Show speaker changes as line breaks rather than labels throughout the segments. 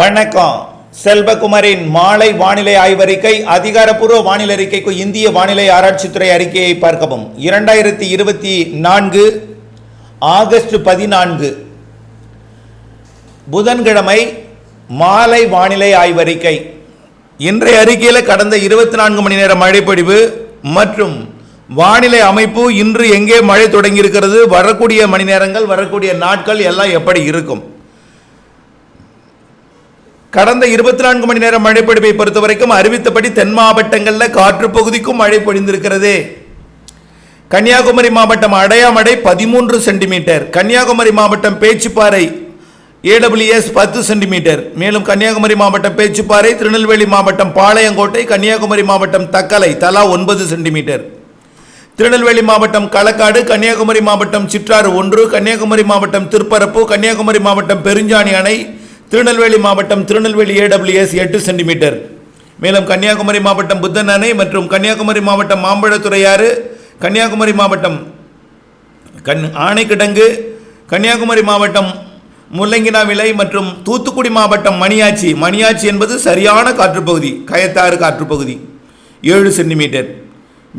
வணக்கம் செல்வகுமரின் மாலை வானிலை ஆய்வறிக்கை அதிகாரப்பூர்வ வானிலை அறிக்கைக்கு இந்திய வானிலை ஆராய்ச்சித்துறை அறிக்கையை பார்க்கவும் இரண்டாயிரத்தி இருபத்தி நான்கு ஆகஸ்ட் பதினான்கு புதன்கிழமை மாலை வானிலை ஆய்வறிக்கை இன்றைய அறிக்கையில் கடந்த இருபத்தி நான்கு மணி நேரம் மழைப்பொழிவு மற்றும் வானிலை அமைப்பு இன்று எங்கே மழை தொடங்கியிருக்கிறது வரக்கூடிய மணி நேரங்கள் வரக்கூடிய நாட்கள் எல்லாம் எப்படி இருக்கும் கடந்த இருபத்தி நான்கு மணி நேரம் மழைப்பொழிவை பொறுத்த வரைக்கும் அறிவித்தபடி தென் மாவட்டங்களில் காற்று பகுதிக்கும் மழை பொழிந்திருக்கிறது கன்னியாகுமரி மாவட்டம் அடையாமடை பதிமூன்று சென்டிமீட்டர் கன்னியாகுமரி மாவட்டம் பேச்சுப்பாறை ஏடபிள்யூஎஸ் பத்து சென்டிமீட்டர் மேலும் கன்னியாகுமரி மாவட்டம் பேச்சுப்பாறை திருநெல்வேலி மாவட்டம் பாளையங்கோட்டை கன்னியாகுமரி மாவட்டம் தக்கலை தலா ஒன்பது சென்டிமீட்டர் திருநெல்வேலி மாவட்டம் களக்காடு கன்னியாகுமரி மாவட்டம் சிற்றாறு ஒன்று கன்னியாகுமரி மாவட்டம் திருப்பரப்பு கன்னியாகுமரி மாவட்டம் பெருஞ்சாணி அணை திருநெல்வேலி மாவட்டம் திருநெல்வேலி ஏடபிள்யூஎஸ் எட்டு சென்டிமீட்டர் மேலும் கன்னியாகுமரி மாவட்டம் புத்தன் அணை மற்றும் கன்னியாகுமரி மாவட்டம் மாம்பழத்துறையாறு கன்னியாகுமரி மாவட்டம் கண் ஆணைக்கிடங்கு கன்னியாகுமரி மாவட்டம் முள்ளங்கினா விலை மற்றும் தூத்துக்குடி மாவட்டம் மணியாச்சி மணியாச்சி என்பது சரியான காற்றுப்பகுதி கயத்தாறு காற்றுப்பகுதி ஏழு சென்டிமீட்டர்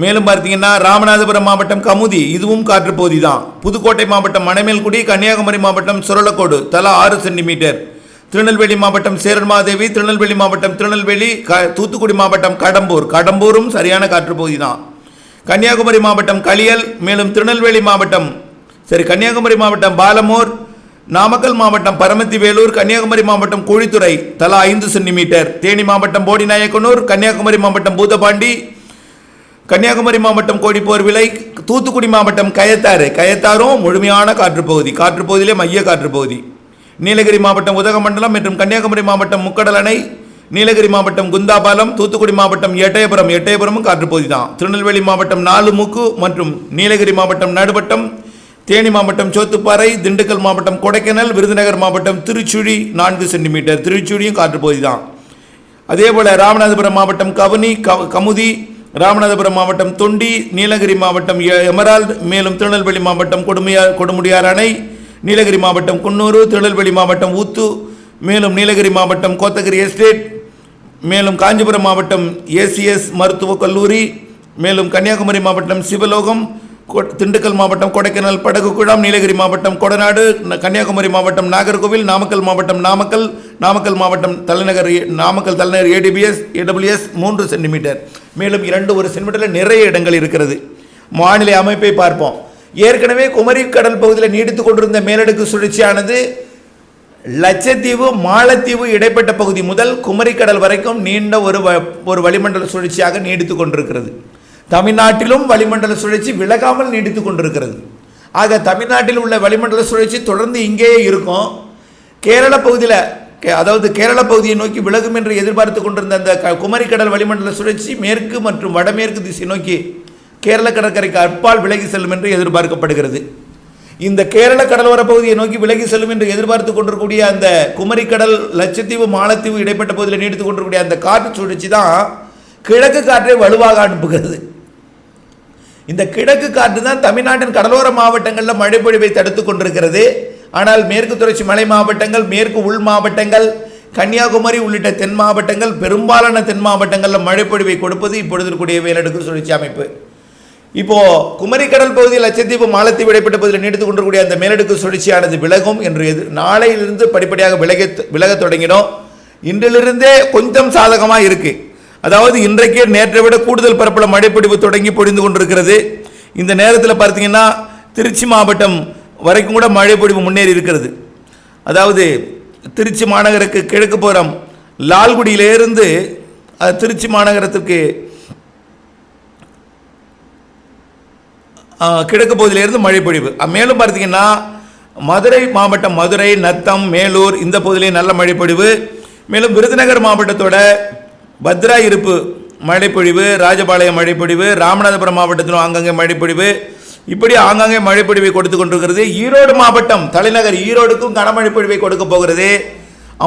மேலும் பார்த்தீங்கன்னா ராமநாதபுரம் மாவட்டம் கமுதி இதுவும் காற்றுப்பகுதி தான் புதுக்கோட்டை மாவட்டம் மணமேல்குடி கன்னியாகுமரி மாவட்டம் சுரளக்கோடு தலா ஆறு சென்டிமீட்டர் திருநெல்வேலி மாவட்டம் சேரன்மாதேவி திருநெல்வேலி மாவட்டம் திருநெல்வேலி க தூத்துக்குடி மாவட்டம் கடம்பூர் கடம்பூரும் சரியான காற்றுப்பகுதி தான் கன்னியாகுமரி மாவட்டம் களியல் மேலும் திருநெல்வேலி மாவட்டம் சரி கன்னியாகுமரி மாவட்டம் பாலமூர் நாமக்கல் மாவட்டம் பரமத்தி வேலூர் கன்னியாகுமரி மாவட்டம் கோழித்துறை தலா ஐந்து சென்டிமீட்டர் தேனி மாவட்டம் நாயக்கனூர் கன்னியாகுமரி மாவட்டம் பூதபாண்டி கன்னியாகுமரி மாவட்டம் கோடிப்போர் விலை தூத்துக்குடி மாவட்டம் கயத்தாறு கயத்தாரும் முழுமையான காற்றுப்பகுதி காற்றுப்பகுதியிலே மைய காற்றுப்பகுதி நீலகிரி மாவட்டம் உதகமண்டலம் மற்றும் கன்னியாகுமரி மாவட்டம் முக்கடல் அணை நீலகிரி மாவட்டம் குந்தாபாலம் தூத்துக்குடி மாவட்டம் எட்டயபுரம் எட்டயபுரமும் காற்றுப்பகுதி தான் திருநெல்வேலி மாவட்டம் நாலுமுக்கு மற்றும் நீலகிரி மாவட்டம் நடுவட்டம் தேனி மாவட்டம் சோத்துப்பாறை திண்டுக்கல் மாவட்டம் கொடைக்கானல் விருதுநகர் மாவட்டம் திருச்சுழி நான்கு சென்டிமீட்டர் திருச்சுழியும் காற்றுப்பகுதி தான் அதேபோல் ராமநாதபுரம் மாவட்டம் கவுனி கமுதி ராமநாதபுரம் மாவட்டம் தொண்டி நீலகிரி மாவட்டம் எமரால்டு மேலும் திருநெல்வேலி மாவட்டம் கொடுமையா கொடுமுடியார் அணை நீலகிரி மாவட்டம் குன்னூர் திருநெல்வேலி மாவட்டம் ஊத்து மேலும் நீலகிரி மாவட்டம் கோத்தகிரி எஸ்டேட் மேலும் காஞ்சிபுரம் மாவட்டம் ஏசிஎஸ் மருத்துவக் கல்லூரி மேலும் கன்னியாகுமரி மாவட்டம் சிவலோகம் திண்டுக்கல் மாவட்டம் கொடைக்கானல் படகு குழாம் நீலகிரி மாவட்டம் கொடநாடு கன்னியாகுமரி மாவட்டம் நாகர்கோவில் நாமக்கல் மாவட்டம் நாமக்கல் நாமக்கல் மாவட்டம் தலைநகர் நாமக்கல் தலைநகர் ஏடிபிஎஸ் ஏடபிள்யூஎஸ் மூன்று சென்டிமீட்டர் மேலும் இரண்டு ஒரு சென்டிமீட்டரில் நிறைய இடங்கள் இருக்கிறது மாநில அமைப்பை பார்ப்போம் ஏற்கனவே குமரி கடல் பகுதியில் நீடித்து கொண்டிருந்த மேலடுக்கு சுழற்சியானது லட்சத்தீவு மாலத்தீவு இடைப்பட்ட பகுதி முதல் குமரி கடல் வரைக்கும் நீண்ட ஒரு வ ஒரு வளிமண்டல சுழற்சியாக நீடித்து கொண்டிருக்கிறது தமிழ்நாட்டிலும் வளிமண்டல சுழற்சி விலகாமல் நீடித்து கொண்டிருக்கிறது ஆக தமிழ்நாட்டில் உள்ள வளிமண்டல சுழற்சி தொடர்ந்து இங்கேயே இருக்கும் கேரள பகுதியில் அதாவது கேரள பகுதியை நோக்கி விலகும் என்று எதிர்பார்த்து கொண்டிருந்த அந்த குமரிக்கடல் வளிமண்டல சுழற்சி மேற்கு மற்றும் வடமேற்கு திசை நோக்கி கேரள கடற்கரைக்கு அப்பால் விலகி செல்லும் என்று எதிர்பார்க்கப்படுகிறது இந்த கேரள கடலோர பகுதியை நோக்கி விலகி செல்லும் என்று எதிர்பார்த்து கொண்டிருக்கக்கூடிய அந்த குமரிக்கடல் லட்சத்தீவு மாலத்தீவு இடைப்பட்ட பகுதியில் நீடித்து கொண்டிருக்கக்கூடிய அந்த காற்று சுழற்சி தான் கிழக்கு காற்றை வலுவாக அனுப்புகிறது இந்த கிழக்கு காற்று தான் தமிழ்நாட்டின் கடலோர மாவட்டங்களில் மழைப்பொழிவை தடுத்து கொண்டிருக்கிறது ஆனால் மேற்கு தொடர்ச்சி மலை மாவட்டங்கள் மேற்கு உள் மாவட்டங்கள் கன்னியாகுமரி உள்ளிட்ட தென் மாவட்டங்கள் பெரும்பாலான தென் மாவட்டங்களில் மழைப்பொழிவை கொடுப்பது இப்பொழுது இருக்கக்கூடிய வேலடுக்கு சுழற்சி அமைப்பு இப்போ குமரிக்கடல் பகுதியில் லட்சத்தீவு மாலத்தீவு இடைப்பட்ட பகுதியில் நீடித்துக் கொண்டிருக்கூடிய அந்த மேலடுக்கு சுழற்சியானது விலகும் என்று எது நாளையிலிருந்து படிப்படியாக விலக விலகத் தொடங்கினோம் இன்றிலிருந்தே கொஞ்சம் சாதகமாக இருக்குது அதாவது இன்றைக்கே நேற்றை விட கூடுதல் பரப்பில் மழைப்பிடிப்பு தொடங்கி பொழிந்து கொண்டிருக்கிறது இந்த நேரத்தில் பார்த்தீங்கன்னா திருச்சி மாவட்டம் வரைக்கும் கூட மழைப்பொழிவு முன்னேறி இருக்கிறது அதாவது திருச்சி மாநகருக்கு கிழக்கு புறம் லால்குடியிலேருந்து திருச்சி மாநகரத்துக்கு கிழக்கு பகுதியிலேருந்து மழை பொழிவு மேலும் பார்த்தீங்கன்னா மதுரை மாவட்டம் மதுரை நத்தம் மேலூர் இந்த பகுதியிலேயும் நல்ல மழை பொழிவு மேலும் விருதுநகர் மாவட்டத்தோட பத்ரா இருப்பு மழைப்பொழிவு ராஜபாளையம் மழைப்பொழிவு ராமநாதபுரம் மாவட்டத்திலும் ஆங்காங்கே மழைப்பொழிவு இப்படி ஆங்காங்கே மழைப்பொழிவை கொடுத்து கொண்டிருக்கிறது ஈரோடு மாவட்டம் தலைநகர் ஈரோடுக்கும் கனமழைப்பொழிவை கொடுக்க போகிறது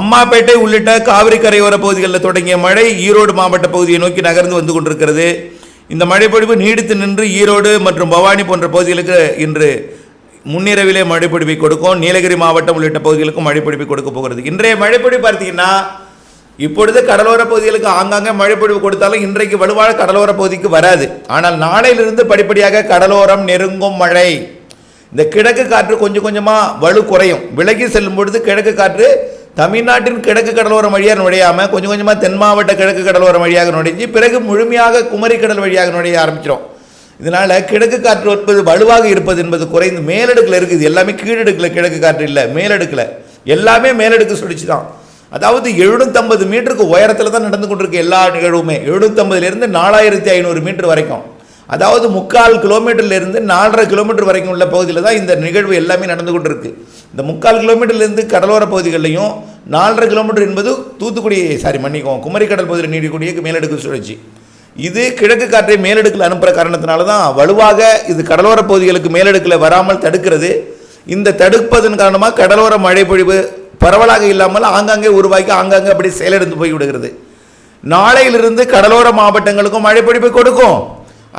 அம்மாப்பேட்டை உள்ளிட்ட காவிரி கரையோர பகுதிகளில் தொடங்கிய மழை ஈரோடு மாவட்ட பகுதியை நோக்கி நகர்ந்து வந்து கொண்டிருக்கிறது இந்த மழைப்பொழிவு நீடித்து நின்று ஈரோடு மற்றும் பவானி போன்ற பகுதிகளுக்கு இன்று முன்னிரவிலே மழைப்பொழிவை கொடுக்கும் நீலகிரி மாவட்டம் உள்ளிட்ட பகுதிகளுக்கும் மழைப்பொழிவை கொடுக்க போகிறது இன்றைய மழைப்பொழிவு பார்த்தீங்கன்னா இப்பொழுது கடலோர பகுதிகளுக்கு ஆங்காங்கே மழைப்பொழிவு கொடுத்தாலும் இன்றைக்கு வலுவான கடலோர பகுதிக்கு வராது ஆனால் நாளையிலிருந்து படிப்படியாக கடலோரம் நெருங்கும் மழை இந்த கிழக்கு காற்று கொஞ்சம் கொஞ்சமாக வலு குறையும் விலகி செல்லும் பொழுது கிழக்கு காற்று தமிழ்நாட்டின் கிழக்கு கடலோர வழியாக நுழையாமல் கொஞ்சம் கொஞ்சமாக தென் மாவட்ட கிழக்கு கடலோரம் வழியாக நுழைஞ்சு பிறகு முழுமையாக குமரி கடல் வழியாக நுழைய ஆரம்பிச்சிடும் இதனால் கிழக்கு காற்று என்பது வலுவாக இருப்பது என்பது குறைந்து மேலடுக்கில் இருக்குது எல்லாமே கீழடுக்கில் கிழக்கு காற்று இல்லை மேலடுக்கில் எல்லாமே மேலடுக்கு சுழிச்சு தான் அதாவது எழுநூற்றம்பது மீட்டருக்கு உயரத்தில் தான் நடந்து கொண்டிருக்கு எல்லா நிகழ்வுமே எழுநூற்றம்பதுலேருந்து நாலாயிரத்தி ஐநூறு மீட்டர் வரைக்கும் அதாவது முக்கால் கிலோமீட்டர்லேருந்து நாலரை கிலோமீட்டர் வரைக்கும் உள்ள பகுதியில் தான் இந்த நிகழ்வு எல்லாமே நடந்து கொண்டு இருக்குது இந்த முக்கால் கிலோமீட்டர்லேருந்து கடலோர பகுதிகளிலையும் நாலரை கிலோமீட்டர் என்பது தூத்துக்குடி சாரி மன்னிக்கும் குமரி கடல் பகுதியில் நீடிக்கூடிய மேலடுக்கு சுழற்சி இது கிழக்கு காற்றை மேலடுக்கில் அனுப்புகிற காரணத்தினால தான் வலுவாக இது கடலோர பகுதிகளுக்கு மேலடுக்கில் வராமல் தடுக்கிறது இந்த தடுப்பதன் காரணமாக கடலோர மழை பொழிவு பரவலாக இல்லாமல் ஆங்காங்கே உருவாக்கி ஆங்காங்கே அப்படி செயலெடுத்து போய் விடுகிறது நாளையிலிருந்து கடலோர மாவட்டங்களுக்கும் மழை பொழிவை கொடுக்கும்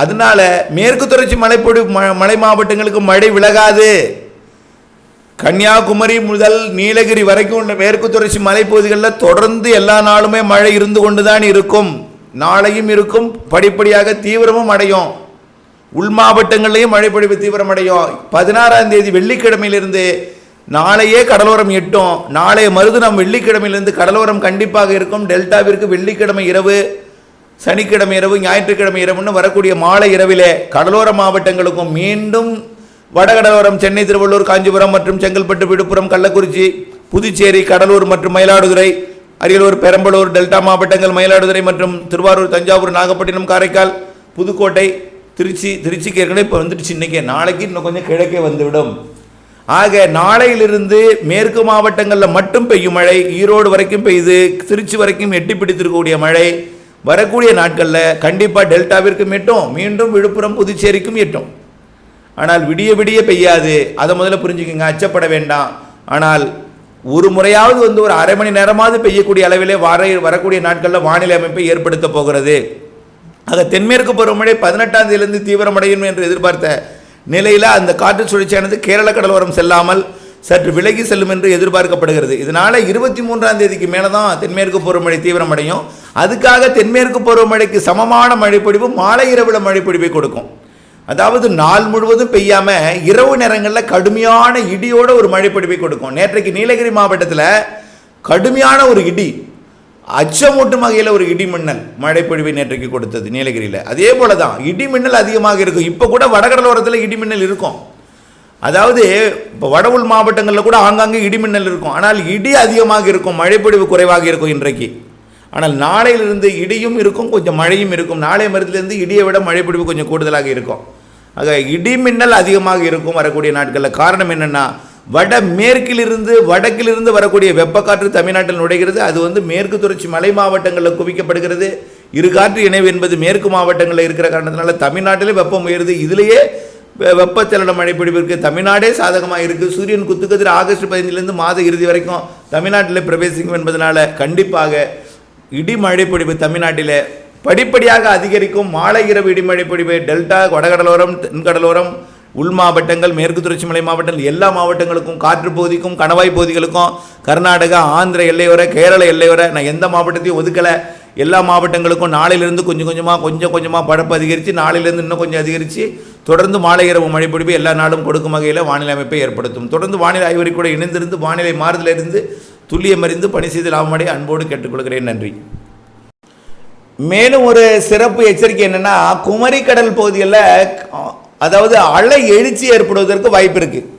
அதனால மேற்கு தொடர்ச்சி மலைப்பொடி மலை மாவட்டங்களுக்கு மழை விலகாது கன்னியாகுமரி முதல் நீலகிரி வரைக்கும் உள்ள மேற்கு தொடர்ச்சி மலைப்பகுதிகளில் தொடர்ந்து எல்லா நாளுமே மழை இருந்து கொண்டு தான் இருக்கும் நாளையும் இருக்கும் படிப்படியாக தீவிரமும் அடையும் உள் மாவட்டங்கள்லேயும் மழை பொழிவு அடையும் பதினாறாம் தேதி வெள்ளிக்கிழமையிலிருந்து நாளையே கடலோரம் எட்டும் நாளைய மருது நம் வெள்ளிக்கிழமையிலிருந்து கடலோரம் கண்டிப்பாக இருக்கும் டெல்டாவிற்கு வெள்ளிக்கிழமை இரவு சனிக்கிழமை இரவு ஞாயிற்றுக்கிழமை இரவுன்னு வரக்கூடிய மாலை இரவிலே கடலோர மாவட்டங்களுக்கும் மீண்டும் வடகடலோரம் சென்னை திருவள்ளூர் காஞ்சிபுரம் மற்றும் செங்கல்பட்டு விழுப்புரம் கள்ளக்குறிச்சி புதுச்சேரி கடலூர் மற்றும் மயிலாடுதுறை அரியலூர் பெரம்பலூர் டெல்டா மாவட்டங்கள் மயிலாடுதுறை மற்றும் திருவாரூர் தஞ்சாவூர் நாகப்பட்டினம் காரைக்கால் புதுக்கோட்டை திருச்சி திருச்சிக்கு ஏற்கனவே இப்போ வந்துடுச்சு இன்றைக்கி நாளைக்கு இன்னும் கொஞ்சம் கிழக்கே வந்துவிடும் ஆக நாளையிலிருந்து மேற்கு மாவட்டங்களில் மட்டும் பெய்யும் மழை ஈரோடு வரைக்கும் பெய்யுது திருச்சி வரைக்கும் எட்டி பிடித்திருக்கக்கூடிய மழை வரக்கூடிய நாட்களில் கண்டிப்பாக டெல்டாவிற்கும் எட்டும் மீண்டும் விழுப்புரம் புதுச்சேரிக்கும் எட்டும் ஆனால் விடிய விடிய பெய்யாது அதை முதல்ல புரிஞ்சுக்கோங்க அச்சப்பட வேண்டாம் ஆனால் ஒரு முறையாவது வந்து ஒரு அரை மணி நேரமாவது பெய்யக்கூடிய அளவிலே வர வரக்கூடிய நாட்களில் வானிலை அமைப்பை ஏற்படுத்த போகிறது ஆக தென்மேற்கு பருவமழை பதினெட்டாம் தேதியிலிருந்து தீவிரமடையும் என்று எதிர்பார்த்த நிலையில் அந்த காற்று சுழற்சியானது கேரள கடலோரம் செல்லாமல் சற்று விலகி செல்லும் என்று எதிர்பார்க்கப்படுகிறது இதனால் இருபத்தி மூன்றாம் தேதிக்கு மேலே தான் தென்மேற்கு பருவமழை தீவிரமடையும் அதுக்காக தென்மேற்கு பருவமழைக்கு சமமான மழைப்பொழிவு மாலை இரவில் மழைப்பொழிவை கொடுக்கும் அதாவது நாள் முழுவதும் பெய்யாமல் இரவு நேரங்களில் கடுமையான இடியோட ஒரு மழைப்பொழிவை கொடுக்கும் நேற்றைக்கு நீலகிரி மாவட்டத்தில் கடுமையான ஒரு இடி அச்சமூட்டும் வகையில் ஒரு மின்னல் மழைப்பொழிவை நேற்றைக்கு கொடுத்தது நீலகிரியில் அதே போல தான் இடிமின்னல் அதிகமாக இருக்கும் இப்போ கூட வடகடலோரத்தில் இடிமின்னல் இருக்கும் அதாவது இப்போ வடவுள் மாவட்டங்களில் கூட ஆங்காங்கே இடிமின்னல் இருக்கும் ஆனால் இடி அதிகமாக இருக்கும் மழைப்பொழிவு குறைவாக இருக்கும் இன்றைக்கு ஆனால் நாளையிலிருந்து இடியும் இருக்கும் கொஞ்சம் மழையும் இருக்கும் நாளை மருத்துலேருந்து இடியை விட மழைப்பொழிவு கொஞ்சம் கூடுதலாக இருக்கும் ஆக இடிமின்னல் அதிகமாக இருக்கும் வரக்கூடிய நாட்களில் காரணம் என்னென்னா வட மேற்கிலிருந்து வடக்கிலிருந்து வரக்கூடிய வெப்பக்காற்று தமிழ்நாட்டில் நுழைகிறது அது வந்து மேற்கு தொடர்ச்சி மலை மாவட்டங்களில் குவிக்கப்படுகிறது இருகாற்று இணைவு என்பது மேற்கு மாவட்டங்களில் இருக்கிற காரணத்தினால தமிழ்நாட்டிலே வெப்பம் உயருது இதிலேயே வெப்பச்சலன மழைப்பிடிப்பிற்கு தமிழ்நாடே சாதகமாக இருக்குது சூரியன் குத்துக்கதிர் ஆகஸ்ட் பதினஞ்சுலேருந்து மாத இறுதி வரைக்கும் தமிழ்நாட்டில் பிரவேசிக்கும் என்பதனால் கண்டிப்பாக இடி தமிழ்நாட்டில் படிப்படியாக அதிகரிக்கும் மாலை இரவு இடிமழை பொழிவு டெல்டா வடகடலோரம் தென்கடலோரம் உள் மாவட்டங்கள் மேற்கு தொடர்ச்சி மலை மாவட்டங்கள் எல்லா மாவட்டங்களுக்கும் காற்று பகுதிக்கும் கணவாய் பகுதிகளுக்கும் கர்நாடகா ஆந்திர எல்லையோர கேரள எல்லையோர நான் எந்த மாவட்டத்தையும் ஒதுக்கலை எல்லா மாவட்டங்களுக்கும் நாளையிலிருந்து கொஞ்சம் கொஞ்சமாக கொஞ்சம் கொஞ்சமாக படப்பு அதிகரித்து நாளையிலேருந்து இன்னும் கொஞ்சம் அதிகரித்து தொடர்ந்து மாலை இரவு மழைப்பொழிவு எல்லா நாளும் கொடுக்கும் வகையில் வானிலை அமைப்பை ஏற்படுத்தும் தொடர்ந்து வானிலை ஆய்வறை கூட இணைந்திருந்து வானிலை மாறுதலிருந்து துல்லியமறிந்து பணி செய்து லாபமடைய அன்போடு கேட்டுக்கொள்கிறேன் நன்றி மேலும் ஒரு சிறப்பு எச்சரிக்கை என்னென்னா குமரிக்கடல் பகுதியில் அதாவது அலை எழுச்சி ஏற்படுவதற்கு வாய்ப்பு இருக்குது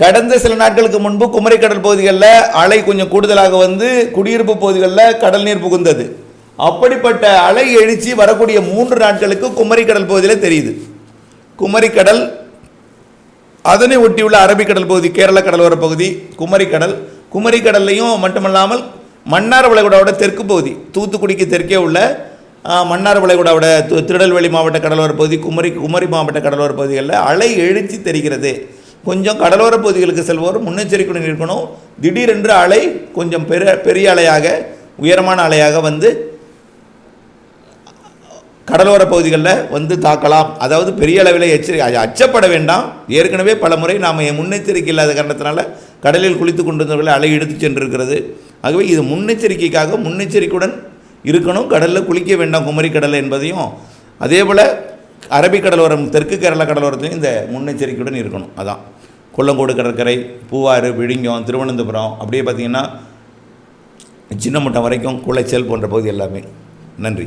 கடந்த சில நாட்களுக்கு முன்பு குமரிக்கடல் பகுதிகளில் அலை கொஞ்சம் கூடுதலாக வந்து குடியிருப்பு பகுதிகளில் கடல் நீர் புகுந்தது அப்படிப்பட்ட அலை எழுச்சி வரக்கூடிய மூன்று நாட்களுக்கு குமரிக்கடல் பகுதியில் தெரியுது குமரிக்கடல் அதனை ஒட்டியுள்ள அரபிக்கடல் பகுதி கேரள கடலோர பகுதி குமரிக்கடல் குமரிக்கடல்லையும் மட்டுமல்லாமல் மன்னார் வளைகுடாவோட தெற்கு பகுதி தூத்துக்குடிக்கு தெற்கே உள்ள மன்னார் வளைகுடாவோட திருநெல்வேலி மாவட்ட கடலோர பகுதி குமரி குமரி மாவட்ட கடலோர பகுதிகளில் அலை எழுச்சி தெரிகிறது கொஞ்சம் கடலோர பகுதிகளுக்கு செல்வோர் முன்னெச்சரிக்கையுடன் இருக்கணும் திடீரென்று அலை கொஞ்சம் பெரிய பெரிய அலையாக உயரமான அலையாக வந்து கடலோர பகுதிகளில் வந்து தாக்கலாம் அதாவது பெரிய அளவில் எச்சரிக்கை அச்சப்பட வேண்டாம் ஏற்கனவே பல முறை நாம் முன்னெச்சரிக்கை இல்லாத காரணத்தினால கடலில் குளித்து கொண்டிருந்தவர்களை அலை எடுத்து சென்றிருக்கிறது ஆகவே இது முன்னெச்சரிக்கைக்காக முன்னெச்சரிக்கையுடன் இருக்கணும் கடலில் குளிக்க வேண்டாம் குமரி கடலை என்பதையும் அதே போல் அரபிக்கடலோரம் தெற்கு கேரளா கடலோரத்தையும் இந்த முன்னெச்சரிக்கையுடன் இருக்கணும் அதான் கொல்லங்கோடு கடற்கரை பூவாறு விழிங்கம் திருவனந்தபுரம் அப்படியே பார்த்திங்கன்னா சின்னமுட்டம் வரைக்கும் குளைச்சல் போன்ற பகுதி எல்லாமே நன்றி